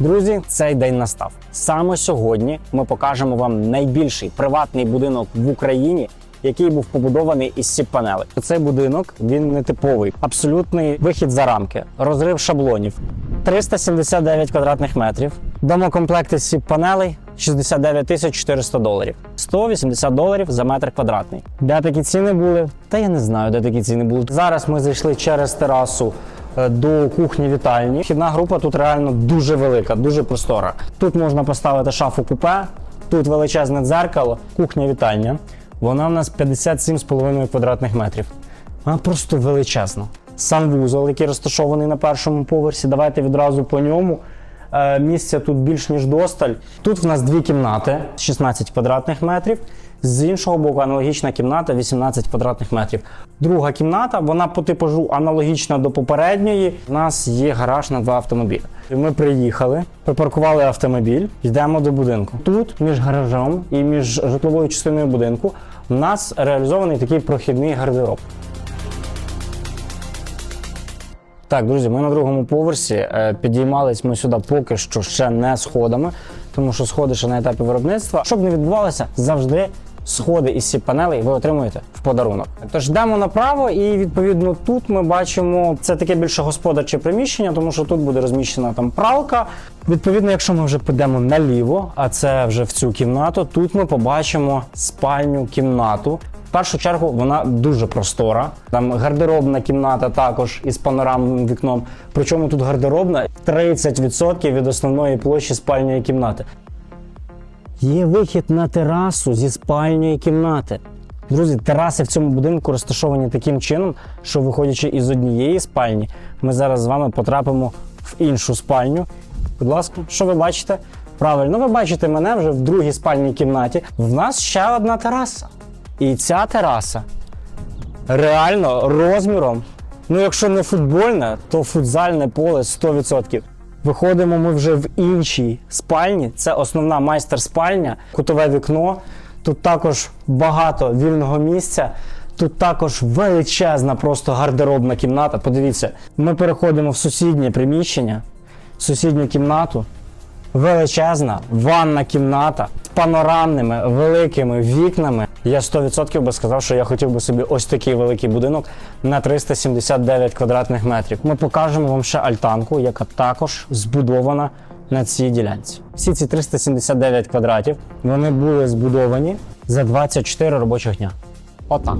Друзі, цей день настав. Саме сьогодні ми покажемо вам найбільший приватний будинок в Україні, який був побудований із сіп-панелей. Цей будинок він не типовий, абсолютний вихід за рамки, розрив шаблонів. 379 квадратних метрів, домокомплекти з сіп-панелей 69 тисяч 400 доларів, 180 доларів за метр квадратний. Де такі ціни були? Та я не знаю, де такі ціни були. Зараз ми зайшли через терасу до кухні вітальні. Вхідна група тут реально дуже велика, дуже простора. Тут можна поставити шафу купе, тут величезне дзеркало, кухня вітальня. Вона в нас 57,5 квадратних метрів. Вона просто величезна. Санвузол, який розташований на першому поверсі. Давайте відразу по ньому. Е, Місця тут більш ніж досталь. Тут в нас дві кімнати 16 квадратних метрів. З іншого боку, аналогічна кімната 18 квадратних метрів. Друга кімната, вона по типажу аналогічна до попередньої. У нас є гараж на два автомобілі. Ми приїхали, припаркували автомобіль, йдемо до будинку. Тут між гаражом і між житловою частиною будинку у нас реалізований такий прохідний гардероб. Так, друзі, ми на другому поверсі. Е, Підіймались ми сюди поки що ще не сходами, тому що сходи ще на етапі виробництва. Щоб не відбувалося, завжди сходи із сіп панелей ви отримуєте в подарунок. Тож йдемо направо, і відповідно тут ми бачимо це таке більше господарче приміщення, тому що тут буде розміщена там пралка. Відповідно, якщо ми вже підемо наліво, а це вже в цю кімнату, тут ми побачимо спальню кімнату. В першу чергу вона дуже простора. Там гардеробна кімната також із панорамним вікном. Причому тут гардеробна 30% від основної площі спальної кімнати. Є вихід на терасу зі спальної кімнати. Друзі, тераси в цьому будинку розташовані таким чином, що виходячи із однієї спальні, ми зараз з вами потрапимо в іншу спальню. Будь ласка, що ви бачите? Правильно, ви бачите мене вже в другій спальній кімнаті. В нас ще одна тераса. І ця тераса реально розміром. Ну, якщо не футбольне, то футзальне поле 100%. Виходимо ми вже в іншій спальні. Це основна майстер-спальня, кутове вікно. Тут також багато вільного місця. Тут також величезна просто гардеробна кімната. Подивіться, ми переходимо в сусіднє приміщення, сусідню кімнату. Величезна ванна кімната панорамними великими вікнами. Я 100% би сказав, що я хотів би собі ось такий великий будинок на 379 квадратних метрів. Ми покажемо вам ще альтанку, яка також збудована на цій ділянці. Всі ці 379 квадратів вони були збудовані за 24 робочих дня. Отак.